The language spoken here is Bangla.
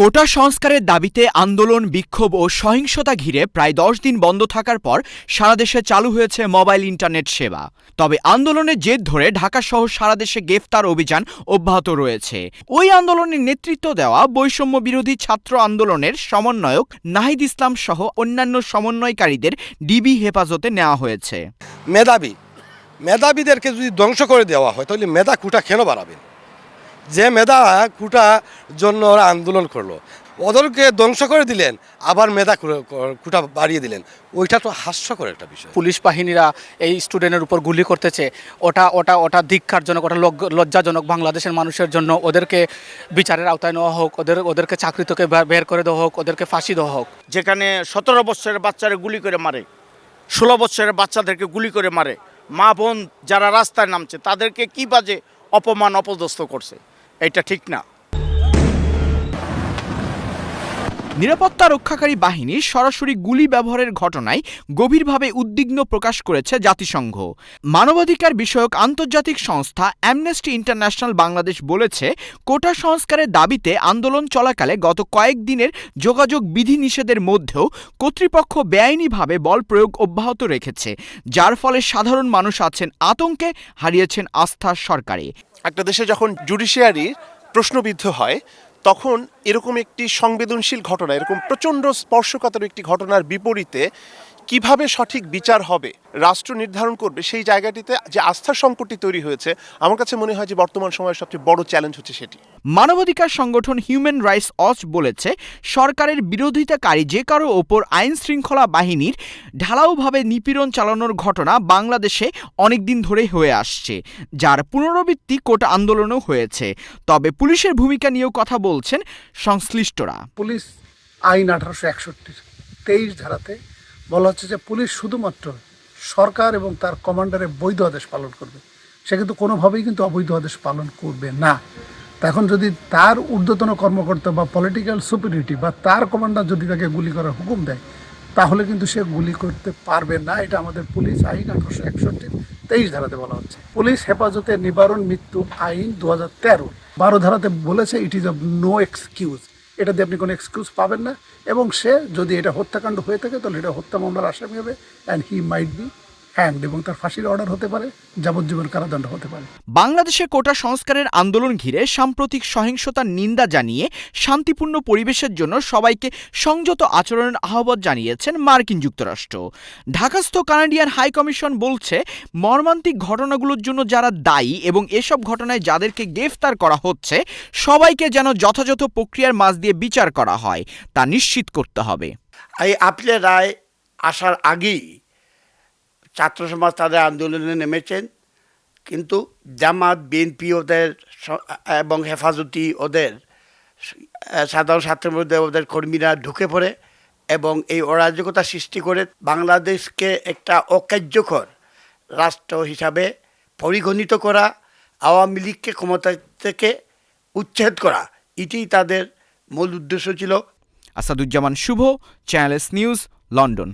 কোটা সংস্কারের দাবিতে আন্দোলন, বিক্ষোভ ও সহিংসতা ঘিরে প্রায় দশ দিন বন্ধ থাকার পর সারা দেশে চালু হয়েছে মোবাইল ইন্টারনেট সেবা। তবে আন্দোলনের জের ধরে ঢাকা সহ সারা দেশে গ্রেফতার অভিযান অব্যাহত রয়েছে। ওই আন্দোলনের নেতৃত্ব দেওয়া বৈষম্য বিরোধী ছাত্র আন্দোলনের সমন্বয়ক নাহিদ ইসলাম সহ অন্যান্য সমন্বয়কারীদের ডিবি হেফাজতে নেওয়া হয়েছে। মেধাবী। মেধাবীদেরকে যদি ধ্বংস করে দেওয়া হয়, তাহলে মেধা কুটা কেন বাড়াবেন? যে মেধা কুটা জন্য ওরা আন্দোলন করল। ওদেরকে ধ্বংস করে দিলেন আবার মেধা কুটা বাড়িয়ে দিলেন। ওইটা তো হাস্যকর একটা বিষয়। পুলিশ বাহিনীরা এই স্টুডেন্টের উপর গুলি করতেছে। ওটা ওটা ওটা ধিক্ষারজনক ওটা লজ্জ- লজ্জাজনক বাংলাদেশের মানুষের জন্য। ওদেরকে বিচারের আওতায় নেওয়া হোক ওদের ওদেরকে চাকরি থেকে বের করে দেওয়া হোক ওদেরকে ফাঁসি দেওয়া হোক। যেখানে সতেরো বছরের বাচ্চারা গুলি করে মারে ষোলো বছরের বাচ্চাদেরকে গুলি করে মারে মা বোন যারা রাস্তায় নামছে তাদেরকে কি বাজে অপমান অপদস্থ করছে? এটা ঠিক না। নিরাপত্তা রক্ষাকারী বাহিনীর সরাসরি গুলি ব্যবহারের ঘটনায় গভীরভাবে উদ্বিগ্ন প্রকাশ করেছে জাতিসংঘ। মানবাধিকার বিষয়ক আন্তর্জাতিক সংস্থা অ্যামনেস্টি ইন্টারন্যাশনাল বাংলাদেশ বলেছে, কোটা সংস্কারের দাবিতে আন্দোলন চলাকালে গত কয়েকদিনের যোগাযোগ বিধিনিষেধের মধ্যেও কর্তৃপক্ষ বেআইনিভাবে বল প্রয়োগ অব্যাহত রেখেছে, যার ফলে সাধারণ মানুষ আছেন আতঙ্কে, হারিয়েছেন আস্থা সরকারে। একটা দেশে যখন জুডিশিয়ারি প্রশ্নবিদ্ধ হয়, তখন এরকম একটি সংবেদনশীল ঘটনা, এরকম প্রচণ্ড স্পর্শকাতর একটি ঘটনার বিপরীতে কীভাবে সঠিক বিচার হবে রাষ্ট্র নির্ধারণ করবে সেই জায়গাটিতে যে আস্থার সংকটটি তৈরি হয়েছে আমার কাছে মনে হয় যে বর্তমান সময়ের সবচেয়ে বড় চ্যালেঞ্জ হচ্ছে সেটি। মানবাধিকার সংগঠন হিউম্যান রাইটস ওয়াচ বলেছে সরকারের বিরোধিতাকারী যে কারও ওপর আইন শৃঙ্খলা বাহিনীর ঢালাওভাবে নিপীড়ন চালানোর ঘটনা বাংলাদেশে অনেকদিন ধরে হয়ে আসছে যার পুনরাবৃত্তি কোটা আন্দোলনও হয়েছে। তবে পুলিশের ভূমিকা নিয়েও কথা বলছেন সংশ্লিষ্টরা। পুলিশ আইন আঠারোশো একষট্টির তেইশ ধারাতে বলা হচ্ছে যে পুলিশ শুধুমাত্র সরকার এবং তার কমান্ডারের বৈধ আদেশ পালন করবে। সে কিন্তু কোনোভাবেই কিন্তু অবৈধ আদেশ পালন করবে না। এখন যদি তার ঊর্ধ্বতন কর্মকর্তা বা পলিটিক্যাল সুপিরিটি বা তার কমান্ডার যদি তাকে গুলি করার হুকুম দেয়, তাহলে কিন্তু সে গুলি করতে পারবে না। এটা আমাদের পুলিশ আইন আঠারোশো একষট্টির তেইশ ধারাতে বলা হচ্ছে। পুলিশ হেফাজতে নিবারণ মৃত্যু আইন দু হাজার তেরো। বারো ধারাতে বলেছে it is of no excuse এটা দিয়ে আপনি কোনো এক্সকিউজ পাবেন না। এবং সে যদি এটা হত্যাকাণ্ড হয়ে থাকে, তাহলে এটা হত্যা মামলার আসামি হবে and he might be hanged এবং তার ফাঁসির অর্ডার হতে পারে যাবজ্জীবন কারাদণ্ড হতে পারে। বাংলাদেশে কোটা সংস্কারের আন্দোলন ঘিরে সাম্প্রতিক সহিংসতার নিন্দা জানিয়ে শান্তিপূর্ণ পরিবেশের জন্য সবাইকে সংযত আচরণের আহ্বান জানিয়েছেন মার্কিন যুক্তরাষ্ট্র। ঢাকাস্থ কানাডিয়ান হাই কমিশন বলছে মর্মান্তিক ঘটনাগুলোর জন্য যারা দায়ী এবং এসব ঘটনায় যাদেরকে গ্রেফতার করা হচ্ছে সবাইকে যেন যথাযথ প্রক্রিয়ার মাঝ দিয়ে বিচার করা হয় তা নিশ্চিত করতে হবে। এই আপিলের রায় আসার আগেই ছাত্র সমাজ তাদের আন্দোলনে নেমেছেন, কিন্তু জামাত, বিএনপি ওদের এবং হেফাজতি ওদের সাধারণ ছাত্রের মধ্যে ওদের কর্মীরা ঢুকে পড়ে এবং এই অরাজকতা সৃষ্টি করে বাংলাদেশকে একটা অকার্যকর রাষ্ট্র হিসাবে পরিগণিত করা, আওয়ামী লীগকে ক্ষমতা থেকে উচ্ছেদ করা এটি তাদের মূল উদ্দেশ্য ছিল। Asaduzzaman Shuvo channel S news, London.